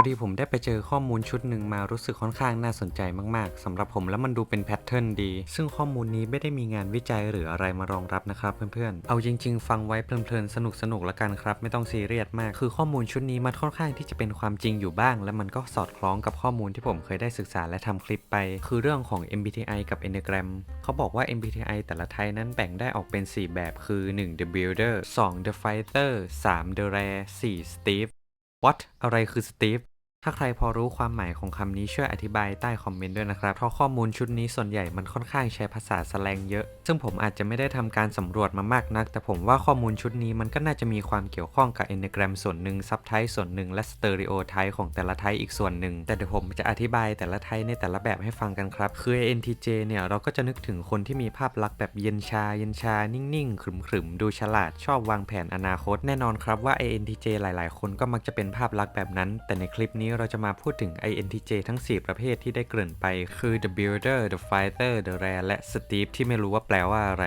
พอดีผมได้ไปเจอข้อมูลชุดหนึ่งมารู้สึกค่อนข้างน่าสนใจมากๆสำหรับผมแล้วมันดูเป็นแพทเทิร์นดี ซึ่งข้อมูลนี้ไม่ได้มีงานวิจัยหรืออะไรมารองรับนะครับเพื่อนๆ เอาจริง ๆ ฟังไว้เพลินๆ สนุกๆละกันครับ ไม่ต้องซีเรียสมาก คือข้อมูลชุดนี้มันค่อนข้างที่จะเป็นความจริงอยู่บ้าง และมันก็สอดคล้องกับข้อมูลที่ผมเคยได้ศึกษาและทำคลิปไป คือเรื่องของ MBTI กับ Enneagram เขาบอกว่า MBTI แต่ละไทยนั้นแบ่งได้ออกเป็น 4 แบบคือ 1. The Builder 2. The Fighter 3. The Rare 4. Steve วอทอะไรคือสตีฟ ถ้าใครพอรู้ความหมายของคำนี้ช่วยอธิบายใต้คอมเมนต์ด้วยนะครับ เพราะข้อมูลชุดนี้ส่วนใหญ่มันค่อนข้างใช้ภาษาแสแลงเยอะ ซึ่งผมอาจจะไม่ได้ทำการสำรวจมามากนัก แต่ผมว่าข้อมูลชุดนี้มันก็น่าจะมีความเกี่ยวข้องกับ Enneagram ส่วนหนึ่ง Subtype ส่วนหนึ่งและ Stereotype ของแต่ละไทป์อีกส่วนหนึ่ง แต่เดี๋ยวผมจะอธิบายแต่ละไทป์ในแต่ละแบบให้ฟังกันครับ คือ INTJ เนี่ยเราก็จะนึกถึงคนที่มีภาพลักษณ์แบบเย็นชา เย็นชา นิ่งๆ ขรึมๆ ดูฉลาด ชอบวางแผนอนาคต แน่นอนครับว่า INTJ หลาย ๆ คนก็มักจะเป็นภาพลักษณ์แบบนั้น แต่ในคลิปนี้เราจะมาพูดถึง INTJ ทั้ง 4 ประเภทที่ได้เกริ่นไป คือ The Builder The Fighter The Rare และ Steve ที่ไม่รู้ว่าแปลว่าอะไร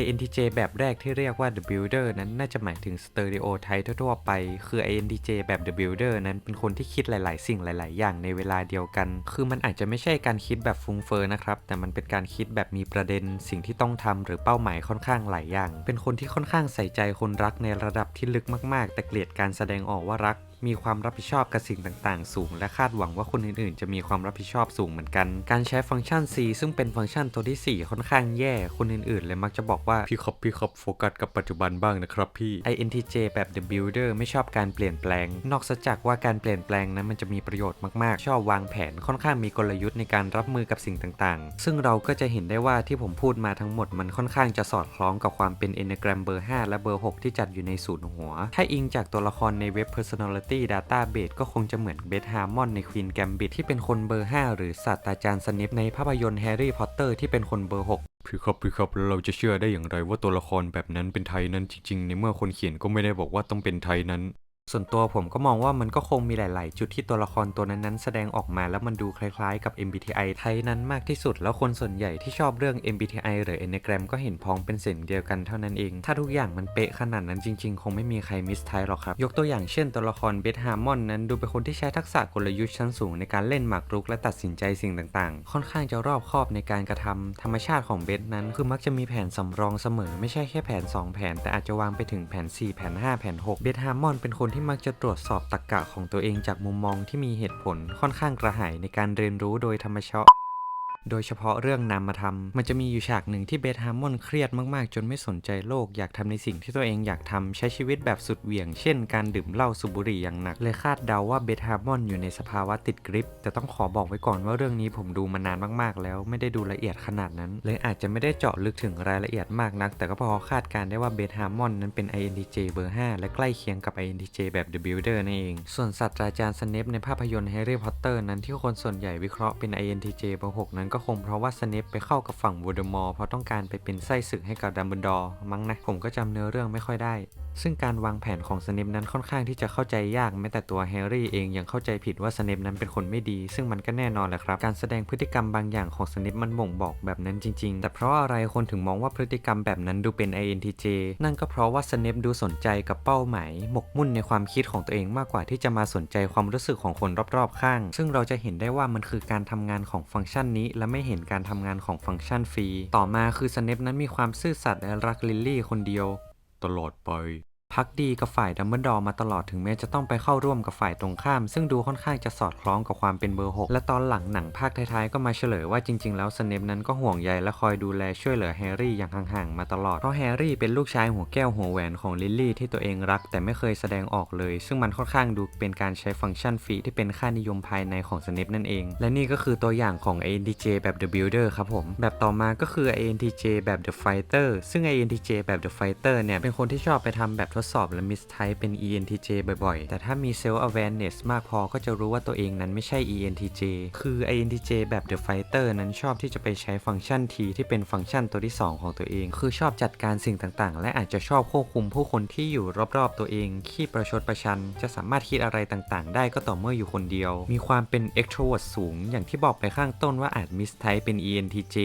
INTJ แบบแรกที่เรียกว่า The Builder นั้นน่าจะหมายถึง Stereotype ทั่วๆไป คือ INTJ แบบ The Builder นั้นเป็นคนที่คิดหลาย ๆ สิ่งหลาย ๆ อย่างในเวลาเดียวกัน คือมันอาจจะไม่ใช่การคิดแบบฟุ้งเฟ้อนะครับ แต่มันเป็นการคิดแบบมีประเด็น สิ่งที่ต้องทำหรือเป้าหมายค่อนข้างหลายอย่าง เป็นคนที่ค่อนข้างใส่ใจคนรักในระดับที่ลึกมาก ๆ แต่เกลียดการแสดงออกว่ารัก มีความรับผิดชอบกับสิ่งต่างๆ สูง และคาดหวังว่าคนอื่นๆ จะมีความรับผิดชอบสูงเหมือนกัน การใช้ฟังก์ชัน C ซึ่งเป็นฟังก์ชันตัวที่ 4 ค่อนข้างแย่ คนอื่นๆ เลยมักจะบอกว่า พี่ครับพี่ครับโฟกัสกับปัจจุบันบ้างนะครับพี่ INTJ แบบ The Builder ไม่ชอบการเปลี่ยนแปลง นอกจากว่าการเปลี่ยนแปลงนั้นมันจะมีประโยชน์มากๆ ชอบวางแผนค่อนข้างมีกลยุทธ์ในการรับมือกับสิ่งต่างๆ ซึ่งเราก็จะเห็นได้ว่าที่ผมพูดมาทั้งหมดมันค่อนข้างจะสอดคล้องกับความเป็น Enneagram เบอร์ 5 และเบอร์ 6 ที่จัดอยู่ในศูนย์หัว ถ้าอิงจากตัวละครในเว็บ Personality Database ก็คงจะเหมือนเบธฮาร์มอนใน Queen Gambit ที่เป็นคนเบอร์ 5 หรือศาสตราจารย์สนิปในภาพยนตร์แฮร์รี่พอตเตอร์ที่เป็นคนเบอร์ 6พี่ครับพี่ครับแล้วเราจะเชื่อได้อย่างไรว่าตัวละครแบบนั้นเป็นไทยนั้นจริงๆ ในเมื่อคนเขียนก็ไม่ได้บอกว่าต้องเป็นไทยนั้น ส่วนตัวผมก็มองว่ามันก็คงมีหลาย ๆ จุดที่ตัวละครตัวนั้นๆ แสดงออกมาแล้วมันดูคล้ายๆ กับ MBTI ไทยนั้นมากที่สุด แล้วคนส่วนใหญ่ที่ชอบเรื่อง MBTI หรือ Enneagram ก็เห็นพ้องเป็นเส้นเดียวกันเท่านั้นเอง ถ้าทุกอย่างมันเป๊ะขนาดนั้นจริง ๆ คงไม่มีใครมิสไทยหรอกครับ ยกตัวอย่างเช่นตัวละครเบธฮาร์มอนนั้นดูเป็นคนที่ใช้ทักษะกลยุทธ์ชั้นสูงในการเล่นหมากรุกและตัดสินใจสิ่งต่าง ๆ ค่อนข้างจะรอบคอบในการกระทำธรรมชาติของเบธนั้น คือมักจะมีแผนสำรองเสมอ ไม่ใช่แค่แผน 2 แผน แต่อาจจะวางไปถึงแผน 4 แผน 5 แผน 6 เบธฮาร์มอนเป็นคนที่มักจะตรวจสอบตรรกะของตัวเองจากมุมมองที่มีเหตุผลค่อนข้างกระหายในการเรียนรู้โดยธรรมชาติ โดยเฉพาะเรื่องนามธรรม มันจะมีอยู่ฉากหนึ่งที่เบธฮาร์มอนเครียดมากๆ จนไม่สนใจโลก อยากทำในสิ่งที่ตัวเองอยากทำใช้ชีวิตแบบสุดเหวี่ยง เช่น การดื่มเหล้าสูบบุหรี่อย่างหนัก เลยคาดเดาว่าเบธฮาร์มอนอยู่ในสภาวะติดกริป แต่ต้องขอบอกไว้ก่อนว่าเรื่องนี้ผมดูมานานมากๆ แล้วไม่ได้ดูละเอียดขนาดนั้น เลยอาจจะไม่ได้เจาะลึกถึงรายละเอียดมากนัก แต่ก็พอคาดการได้ว่าเบธฮาร์มอนนั้นเป็น INTJ เบอร์ 5 และใกล้เคียงกับ INTJ แบบ The Builder นั่นเอง ส่วนศาสตราจารย์สเนปในภาพยนตร์แฮร์รี่พอตเตอร์นั้นที่คนส่วนใหญ่วิเคราะห์เป็น INTJ เบอร์ 6 นั้นก็คงเพราะว่าสเนปไปเข้ากับฝั่งวอเดมอร์เพราะต้องการไปเป็นไส้ศึกให้กับดัมเบิลดอร์มั้งนะผมก็จำเนื้อเรื่องไม่ค่อยได้ ซึ่งการวางแผนของสเนปนั้นค่อนข้างที่จะเข้าใจยากแม้แต่ตัวแฮร์รี่เองยังเข้าใจผิดว่าสเนปนั้นเป็นคนไม่ดี ซึ่งมันก็แน่นอนแหละครับ การแสดงพฤติกรรมบางอย่างของสเนปมันบ่งบอกแบบนั้นจริง ๆ แต่เพราะอะไรคนถึงมองว่าพฤติกรรมแบบนั้นดูเป็น INTJ นั่นก็เพราะว่าสเนปดูสนใจกับเป้าหมาย หมกมุ่นในความคิดของตัวเองมากกว่าที่จะมาสนใจความรู้สึกของคนรอบๆ ข้าง ซึ่งเราจะเห็นได้ว่ามันคือการทำงานของฟังก์ชันนี้ และไม่เห็นการทำงานของฟังก์ชันฟรี ต่อมาคือสเนปนั้นมีความซื่อสัตย์และรักลิลลี่คนเดียว ตลอดไป พักดีกับฝ่ายดัมเบิลดอร์มาตลอดถึงแม้จะต้องไปเข้าร่วมกับฝ่ายตรงข้าม ซึ่งดูค่อนข้างจะสอดคล้องกับความเป็นเบอร์ 6 และตอนหลังหนังภาคท้ายๆ ก็มาเฉลยว่าจริงๆ แล้วสเนปนั้นก็ห่วงใยและคอยดูแลช่วยเหลือแฮร์รี่อย่างห่างๆ มาตลอด เพราะแฮร์รี่เป็นลูกชายหัวแก้วหัวแหวนของลิลลี่ที่ตัวเองรักแต่ไม่เคยแสดงออกเลย ซึ่งมันค่อนข้างดูเป็นการใช้ฟังก์ชันฟรีที่เป็นค่านิยมภายในของสเนปนั่นเอง และนี่ก็คือตัวอย่างของ INTJ แบบ The Builder ครับผม แบบต่อมาก็คือ INTJ แบบ The Fighter ซึ่ง INTJ แบบ The Fighter เนี่ยเป็นคนที่ชอบไปทำแบบทดสอบและมิสไทป์เป็น ENTJ บ่อยๆ แต่ถ้ามี Self Awareness มากพอก็จะรู้ว่าตัวเองนั้นไม่ใช่ ENTJ คือ INTJ แบบ The Fighter นั้นชอบที่จะไปใช้ฟังก์ชัน T ที่เป็นฟังก์ชันตัวที่ 2 ของตัวเอง คือชอบจัดการสิ่งต่างๆ และอาจจะชอบควบคุมผู้คนที่อยู่รอบๆ ตัวเอง ขี้ประชดประชัน จะสามารถคิดอะไรต่างๆ ได้ก็ต่อเมื่ออยู่คนเดียว มีความเป็น extrovert สูง อย่างที่บอกไปข้างต้นว่าอาจ mistype เป็น ENTJ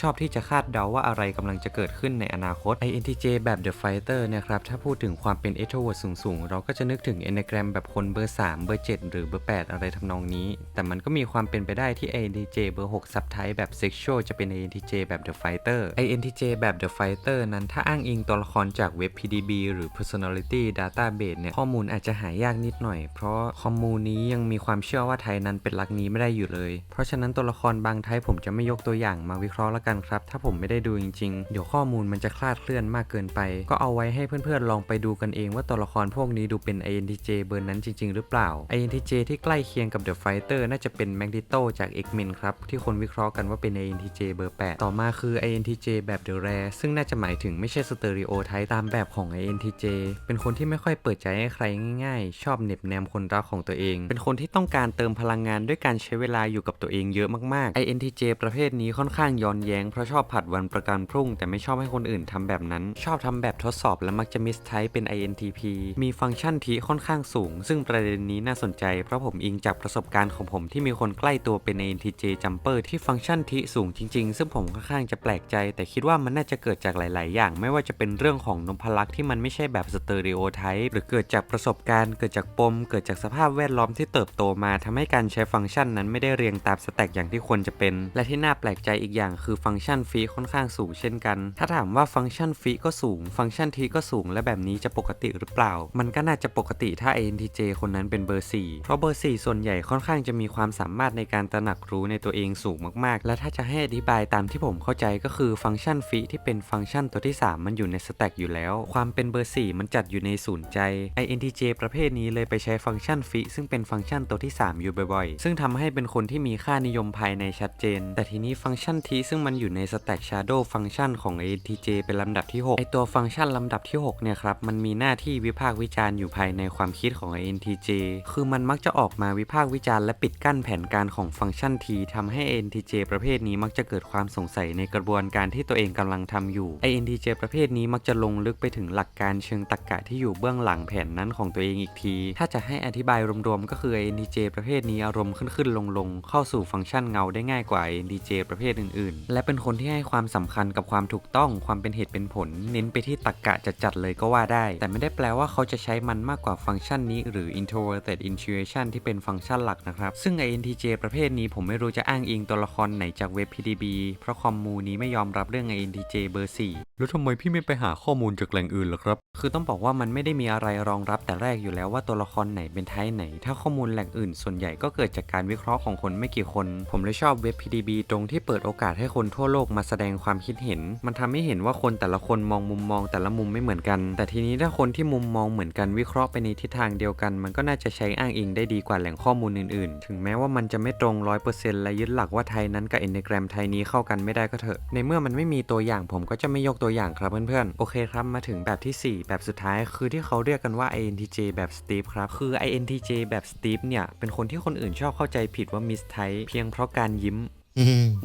ชอบที่จะคาดเดาว่าอะไรกำลังจะเกิดขึ้นในอนาคต INTJ แบบ The Fighter นี่ยครับ ถ้าพูดถึงความเป็น extrovert สูงๆ เราก็จะนึกถึง enneagram แบบคนเบอร์ 3 เบอร์ 7 หรือเบอร์ 8 อะไรทำนองนี้ แต่มันก็มีความเป็นไปได้ที่ INTJ เบอร์6 subtype แบบ sexual จะเป็น INTJ แบบ the fighter INTJ แบบ the fighter นั้นถ้าอ้างอิงตัวละครจากเว็บ PDB หรือ personality database เนี่ยข้อมูลอาจจะหายากนิดหน่อย เพราะข้อมูลนี้ยังมีความเชื่อว่าไทยนั้นเป็นลักนี้ไม่ได้อยู่เลย เพราะฉะนั้นตัวละครบางไทยผมจะไม่ยกตัวอย่างมาวิเคราะห์ละกันครับ ถ้าผมไม่ได้ดูจริง ๆ เดี๋ยวข้อมูลมันจะคลาดเคลื่อนมากเกินไป ก็เอาไว้ให้เพื่อนๆลองไปดูกันเองว่าตัวละครพวกนี้ดูเป็น INTJ เบอร์นั้นจริง ๆ หรือเปล่า INTJ ที่ใกล้เคียงกับ The Fighter น่าจะเป็น Magneto จาก X-Men ครับที่คนวิเคราะห์กันว่าเป็น INTJ เบอร์ 8 ต่อมาคือ INTJ แบบ The Rare ซึ่งน่าจะหมายถึงไม่ใช่สเตอริโอไทป์ตามแบบของ INTJ เป็นคนที่ไม่ค่อยเปิดใจให้ใครง่าย ๆ ชอบเหน็บแนมคนรักของตัวเอง เป็นคนที่ต้องการเติมพลังงานด้วยการใช้เวลาอยู่กับตัวเองเยอะมากๆ INTJ ประเภทนี้ค่อนข้างย้อนแย้งเพราะชอบผัดวันประกันพรุ่ง แต่ไม่ชอบให้คนอื่นทำแบบนั้น ชอบทำแบบทดสอบและมักจะมิสไทป์เป็น INTP มีฟังก์ชันทีค่อนข้างสูง ซึ่งประเด็นนี้น่าสนใจ เพราะผมอิงจากประสบการณ์ของผมที่มีคนใกล้ตัวเป็น INTJ Jumper ที่ฟังก์ชันทีสูงจริง ๆ ซึ่งผมค่อนข้างจะแปลกใจ แต่คิดว่ามันน่าจะเกิดจากหลาย ๆ อย่าง ไม่ว่าจะเป็นเรื่องของนมพลักษ์ที่มันไม่ใช่แบบสเตอริโอไทป์หรือเกิดจากประสบการณ์ เกิดจากปม เกิดจากสภาพแวดล้อมที่เติบโตมาทำให้การใช้ฟังก์ชันนั้นไม่ได้เรียงตามสแต็กอย่างที่ควรจะเป็น และที่น่าแปลกใจอีกอย่างคือฟังก์ชันฟีค่อนข้างสูงเช่นกัน ถ้าถามว่าฟังก์ชันฟีก็สูง ฟังก์ชันทีก็สูงและแบบนี้จะปกติหรือเปล่า มันก็น่าจะปกติถ้า INTJ คนนั้นเป็นเบอร์ 4 เพราะเบอร์ 4 ส่วนใหญ่ค่อนข้างจะมีความสามารถในการตระหนักรู้ในตัวเองสูงมากๆ และถ้าจะให้อธิบายตามที่ผมเข้าใจก็คือฟังก์ชันฟรีที่เป็นฟังก์ชันตัวที่ 3 มันอยู่ในสแต็กอยู่แล้ว ความเป็นเบอร์ 4 มันจัดอยู่ในศูนย์ใจ INTJ ประเภทนี้เลยไปใช้ฟังก์ชันฟรีซึ่งเป็นฟังก์ชันตัวที่ 3 อยู่บ่อยๆ ซึ่งทำให้เป็นคนที่มีค่านิยมภายในชัดเจน แต่ทีนี้ฟังก์ชันทีซึ่งมันอยู่ในสแต็ก Shadow ฟังก์ชันของ INTJ เป็นลำดับที่ 6 ไอตัวฟังก์ชันลำดับที่ 6 เนี่ยครับมันมีหน้าที่วิพากษ์วิจารณ์อยู่ภายในความคิดของ INTJ คือมันมักจะออกมาวิพากษ์วิจารณ์และปิดกั้นแผนการของฟังก์ชันทีทำให้ INTJ ประเภทนี้มักจะเกิดความสงสัยในกระบวนการที่ตัวเองกำลังทำอยู่ INTJ ประเภทนี้มักจะลงลึกไปถึงหลักการเชิงตรรกะที่อยู่เบื้องหลังแผนนั้นของตัวเองอีกที ถ้าจะให้อธิบายรวมๆก็คือ INTJ ประเภทนี้อารมณ์ขึ้นๆลงๆเข้าสู่ฟังก์ชันเงาได้ง่ายกว่า INTJ ประเภทอื่นๆ และเป็นคนที่ให้ความสำคัญกับความถูกต้องความเป็นเหตุเป็นผล เน้นไปที่ตรรกะจัดๆเลยก็ว่าได้แต่ไม่ได้แปลว่าเขาจะใช้มันมากกว่าฟังก์ชันนี้หรือ introverted intuition ที่เป็นฟังก์ชันหลักนะครับ ซึ่ง INTJ ประเภทนี้ผมไม่รู้จะอ้างอิงตัวละครไหนจากเว็บ PDB เพราะคอมมูนี้ไม่ยอมรับเรื่อง INTJ เบอร์ 4 แล้วทำไมพี่ไม่ไปหาข้อมูลจากแหล่งอื่นล่ะครับ คือต้องบอกว่ามันไม่ได้มีอะไรรองรับแต่แรกอยู่แล้วว่าตัวละครไหนเป็นไทป์ไหน ถ้าข้อมูลแหล่งอื่นส่วนใหญ่ก็เกิดจากการวิเคราะห์ของคนไม่กี่คน ผมเลยชอบเว็บ PDB ตรงที่เปิดโอกาสให้คนทั่วโลกมาแสดงความคิดเห็น มันทำให้เห็นว่าคนแต่ละคนมองมุมมองแต่ละมุมไม่เหมือนกัน แต่ทีนี้ถ้าคนที่มุมมองเหมือนกันวิเคราะห์ไปในทิศทางเดียวกัน มันก็น่าจะใช้อ้างอิงได้ดีกว่าแหล่งข้อมูลอื่นๆ ถึงแม้ว่ามันจะไม่ตรง100%และยึดหลักว่าไทยนั้นกับ Enneagram ไทยนี้เข้ากันไม่ได้ก็เถอะ ในเมื่อมันไม่มีตัวอย่างผมก็จะไม่ยกตัวอย่างครับเพื่อนๆ โอเคครับมาถึงแบบทีสี่4 แบบสุดท้ายคือที่เขาเรียกกันว่า INTJ แบบ Steve ครับ คือ INTJ แบบ Steve เนี่ยเป็นคนที่คนอื่นชอบเข้าใจผิดว่ามิสไทเพียงเพราะการยิ้ม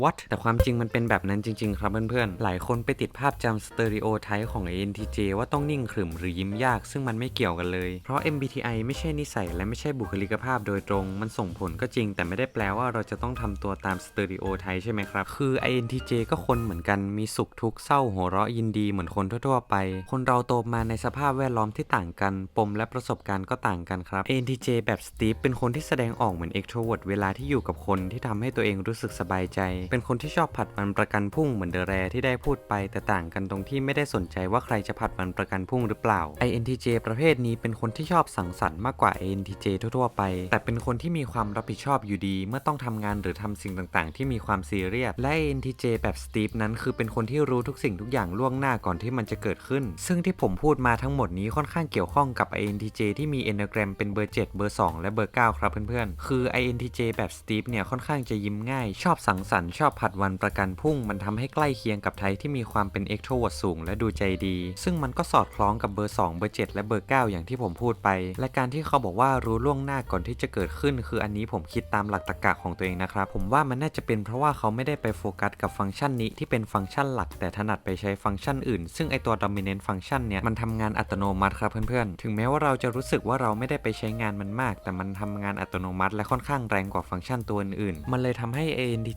What แต่ความจริงมันเป็นแบบนั้นจริง ๆ ครับเพื่อนๆ หลายคนไปติดภาพจำสเตอริโอไทป์ของ INTJ ว่าต้องนิ่งขรึมหรือยิ้มยากซึ่งมันไม่เกี่ยวกันเลย เพราะ MBTI ไม่ใช่นิสัยและไม่ใช่บุคลิกภาพโดยตรง มันส่งผลก็จริง แต่ไม่ได้แปลว่าเราจะต้องทำตัวตามสเตอริโอไทป์ใช่ไหมครับ คือ INTJ ก็คนเหมือนกันมีสุขทุกข์เศร้าหัวเราะยินดีเหมือนคนทั่วๆไป คนเราโตมาในสภาพแวดล้อมที่ต่างกัน ปมและประสบการณ์ก็ต่างกันครับ INTJ แบบ Steve เป็นคนที่แสดงออกเหมือน extrovert เวลาที่อยู่กับคนที่ทำให้ตัวเองรู้สึกสบายใจ เป็นคนที่ชอบผัดวันประกันพรุ่งเหมือนเดอะแรที่ได้พูดไป แต่ต่างกันตรงที่ไม่ได้สนใจว่าใครจะผัดวันประกันพรุ่งหรือเปล่า INTJ ประเภทนี้เป็นคนที่ชอบสังสรรค์มากกว่า INTJ ทั่วๆไป แต่เป็นคนที่มีความรับผิดชอบอยู่ดี เมื่อต้องทำงานหรือทำสิ่งต่างๆ ที่มีความซีเรียสและ INTJ แบบ Steve นั้นคือเป็นคนที่รู้ทุกสิ่งทุกอย่างล่วงหน้าก่อนที่มันจะเกิดขึ้น ซึ่งที่ผมพูดมาทั้งหมดนี้ค่อนข้างเกี่ยวข้องกับ INTJ ที่มี Enneagram เป็นเบอร์ 7 เบอร์ 2 และเบอร์ 9 ครับเพื่อนๆ คือ INTJ แบบ Steve เนี่ยค่อนข้างจะยิ้มง่ายชอบสังสรรค์ชอบผัดวันประกันพุ่ง มันทำให้ใกล้เคียงกับไทยที่มีความเป็น extrovert สูงและดูใจดี ซึ่งมันก็สอดคล้องกับเบอร์ 2 เบอร์ 7 และเบอร์ 9 อย่างที่ผมพูดไป และการที่เขาบอกว่ารู้ล่วงหน้าก่อนที่จะเกิดขึ้น คืออันนี้ผมคิดตามหลักตรรกะของตัวเองนะครับ ผมว่ามันน่าจะเป็นเพราะว่าเขาไม่ได้ไปโฟกัสกับฟังก์ชันนี้ที่เป็นฟังก์ชันหลัก แต่ถนัดไปใช้ฟังก์ชันอื่น ซึ่งไอตัว dominant ฟังก์ชันเนี่ยมันทำงานอัตโนมัติครับเพื่อนๆ ถึงแม้ว่าเราจะรู้สึกว่าเราไม่ได้ไปใช้งานมันมาก แต่มันทำงานอัตโนมัติ และค่อนข้างแรงกว่าฟังก์ชันตัวอื่นๆมันเลยทำให้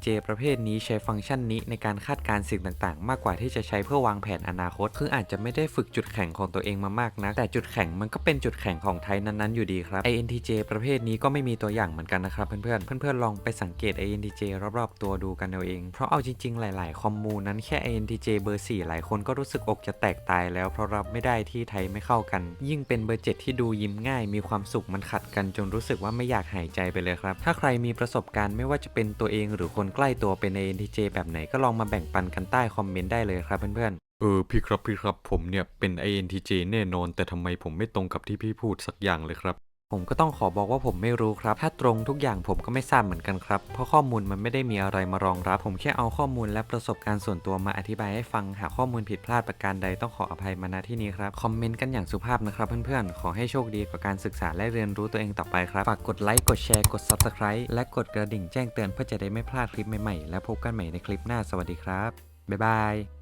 ANTJ ประเภทนี้ใช้ฟังก์ชันนี้ในการคาดการณ์สิ่งต่างๆ มากกว่าที่จะใช้เพื่อวางแผนอนาคต คืออาจจะไม่ได้ฝึกจุดแข็งของตัวเองมามากนะแต่จุดแข็งมันก็เป็นจุดแข็งของไทยนั้นๆอยู่ดีครับ INTJ ประเภทนี้ก็ไม่มีตัวอย่างเหมือนกันนะครับเพื่อนๆเพื่อนๆลองไปสังเกต INTJ รอบๆตัวดูกันเอาเอง เพราะเอาจริงๆ หลาย ๆ คอมมูนั้นแค่ INTJ เบอร์ 4 หลายคนก็รู้สึกอกจะแตกตายแล้วเพราะรับไม่ได้ที่ไทยไม่เข้ากัน ยิ่งเป็นเบอร์ 7 ที่ดูยิ้มง่าย มีความสุขมันขัดกันจนรู้สึกว่าไม่อยากหายใจไปเลยครับ ถ้าใครมีประสบการณ์ไม่ว่าจะเป็นตัวเองหรือคนใกล้ตัวเป็น INTJ แบบไหนก็ลองมาแบ่งปันกันใต้คอมเมนต์ได้เลยครับเพื่อนๆ เออพี่ครับพี่ครับผมเนี่ยเป็น INTJ แน่นอน แต่ทำไมผมไม่ตรงกับที่พี่พูดสักอย่างเลยครับ ผมก็ต้องขอบอกว่าผมไม่รู้ครับ ถ้าตรงทุกอย่างผมก็ไม่ทราบเหมือนกันครับ เพราะข้อมูลมันไม่ได้มีอะไรมารองรับ ผมแค่เอาข้อมูลและประสบการณ์ส่วนตัวมาอธิบายให้ฟัง หากข้อมูลผิดพลาดประการใดต้องขออภัยมาณที่นี้ครับ คอมเมนต์กันอย่างสุภาพนะครับเพื่อนๆ ขอให้โชคดีกับการศึกษาและเรียนรู้ตัวเองต่อไปครับ ฝากกดไลค์ กดแชร์ กด Subscribe และกดกระดิ่งแจ้งเตือนเพื่อจะได้ไม่พลาดคลิปใหม่ๆ และพบกันใหม่ในคลิปหน้า สวัสดีครับ บ๊ายบาย